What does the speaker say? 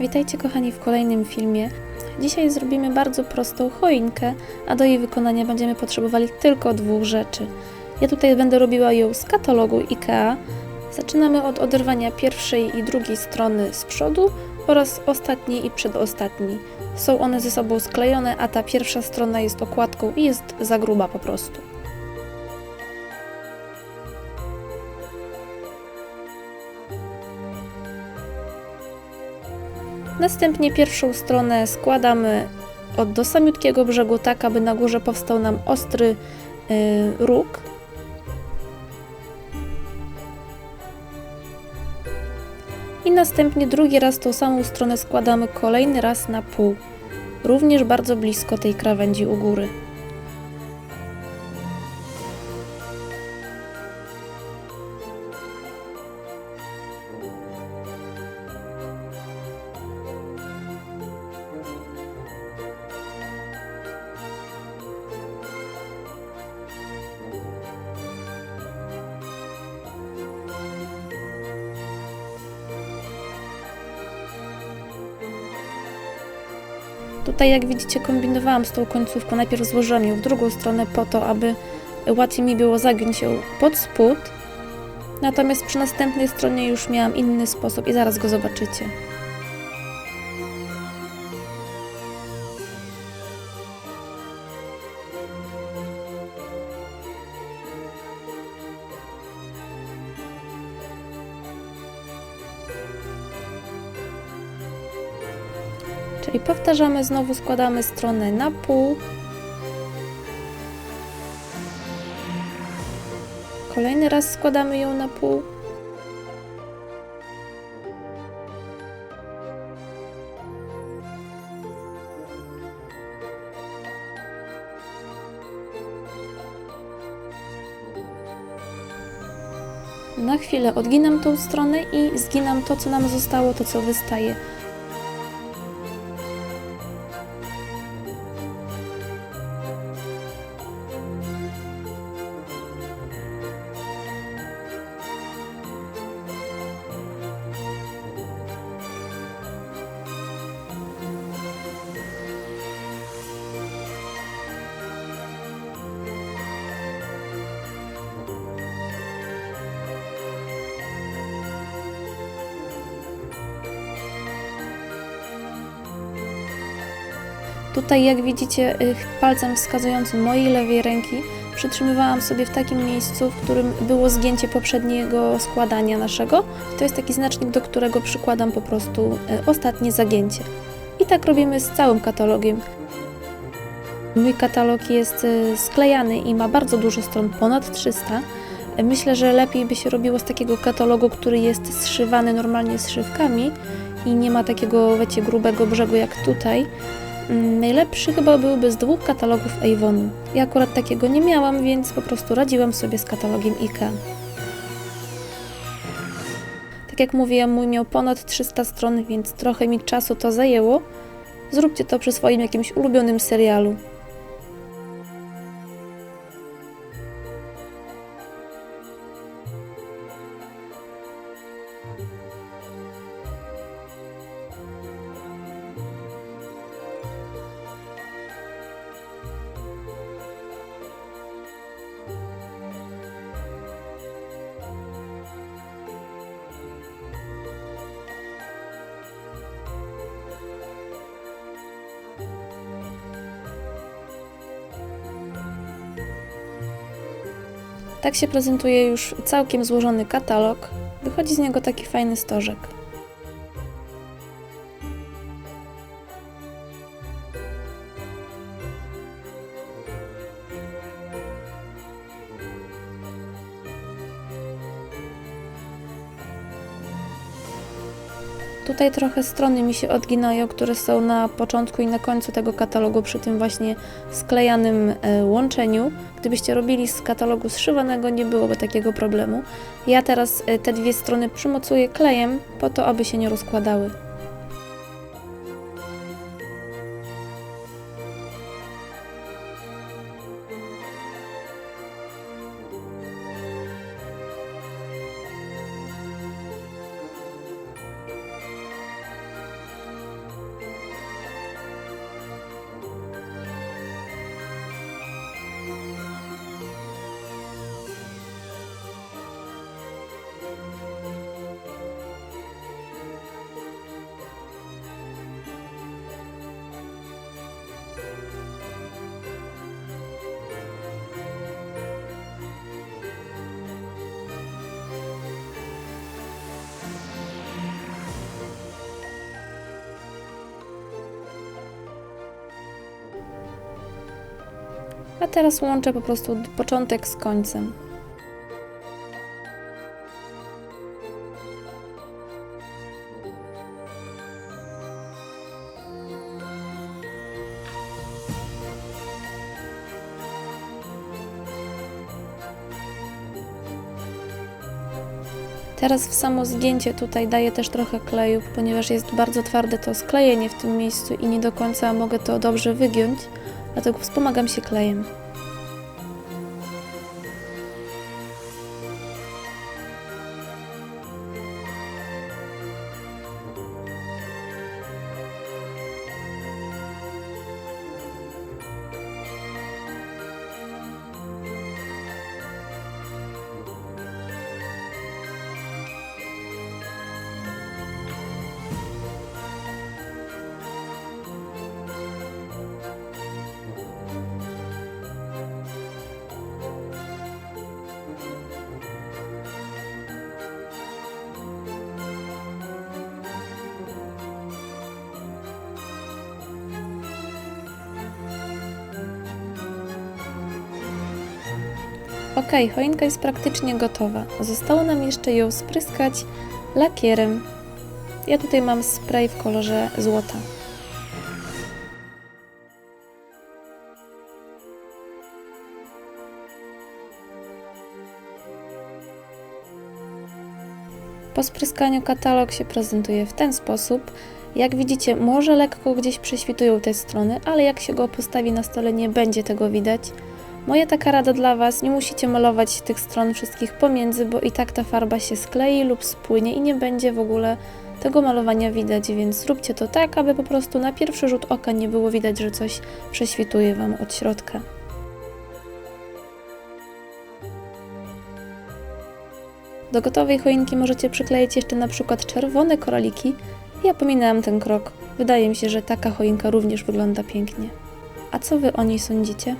Witajcie kochani w kolejnym filmie. Dzisiaj zrobimy bardzo prostą choinkę, a do jej wykonania będziemy potrzebowali tylko dwóch rzeczy. Ja tutaj będę robiła ją z katalogu IKEA. Zaczynamy od oderwania pierwszej i drugiej strony z przodu oraz ostatniej i przedostatniej. Są one ze sobą sklejone, a ta pierwsza strona jest okładką i jest za gruba po prostu. Następnie pierwszą stronę składamy od do samiutkiego brzegu, tak aby na górze powstał nam ostry y, róg. I następnie drugi raz tą samą stronę składamy kolejny raz na pół, również bardzo blisko tej krawędzi u góry. Tutaj jak widzicie kombinowałam z tą końcówką, najpierw złożyłam ją w drugą stronę po to, aby łatwiej mi było zagiąć ją pod spód. Natomiast przy następnej stronie już miałam inny sposób i zaraz go zobaczycie. Czyli powtarzamy, znowu składamy stronę na pół. Kolejny raz składamy ją na pół. Na chwilę odginam tą stronę i zginam to, co nam zostało, to co wystaje. Tutaj, jak widzicie, y, palcem wskazującym mojej lewej ręki przytrzymywałam sobie w takim miejscu, w którym było zgięcie poprzedniego składania naszego. To jest taki znacznik, do którego przykładam po prostu y, ostatnie zagięcie. I tak robimy z całym katalogiem. Mój katalog jest y, sklejany i ma bardzo dużo stron, ponad 300. Myślę, że lepiej by się robiło z takiego katalogu, który jest zszywany normalnie zszywkami i nie ma takiego, wiecie, grubego brzegu jak tutaj. Mm, Najlepszy chyba byłby z dwóch katalogów Avonu. Ja akurat takiego nie miałam, więc po prostu radziłam sobie z katalogiem IKEA. Tak jak mówiłam, mój miał ponad 300 stron, więc trochę mi czasu to zajęło. Zróbcie to przy swoim jakimś ulubionym serialu. Tak się prezentuje już całkiem złożony katalog. Wychodzi z niego taki fajny stożek. Tutaj trochę strony mi się odginają, które są na początku i na końcu tego katalogu przy tym właśnie sklejanym e, łączeniu. Gdybyście robili z katalogu zszywanego, nie byłoby takiego problemu. Ja teraz e, te dwie strony przymocuję klejem po to, aby się nie rozkładały. A teraz łączę po prostu początek z końcem. Teraz w samo zgięcie tutaj daję też trochę kleju, ponieważ jest bardzo twarde to sklejenie w tym miejscu i nie do końca mogę to dobrze wygiąć, dlatego wspomagam się klejem. Ok, choinka jest praktycznie gotowa. Zostało nam jeszcze ją spryskać lakierem. Ja tutaj mam spray w kolorze złota. Po spryskaniu katalog się prezentuje w ten sposób. Jak widzicie, może lekko gdzieś prześwitują te strony, ale jak się go postawi na stole, nie będzie tego widać. Moja taka rada dla Was, nie musicie malować tych stron wszystkich pomiędzy, bo i tak ta farba się sklei lub spłynie i nie będzie w ogóle tego malowania widać, więc zróbcie to tak, aby po prostu na pierwszy rzut oka nie było widać, że coś prześwituje Wam od środka. Do gotowej choinki możecie przykleić jeszcze na przykład czerwone koraliki. Ja pominęłam ten krok. Wydaje mi się, że taka choinka również wygląda pięknie. A co Wy o niej sądzicie?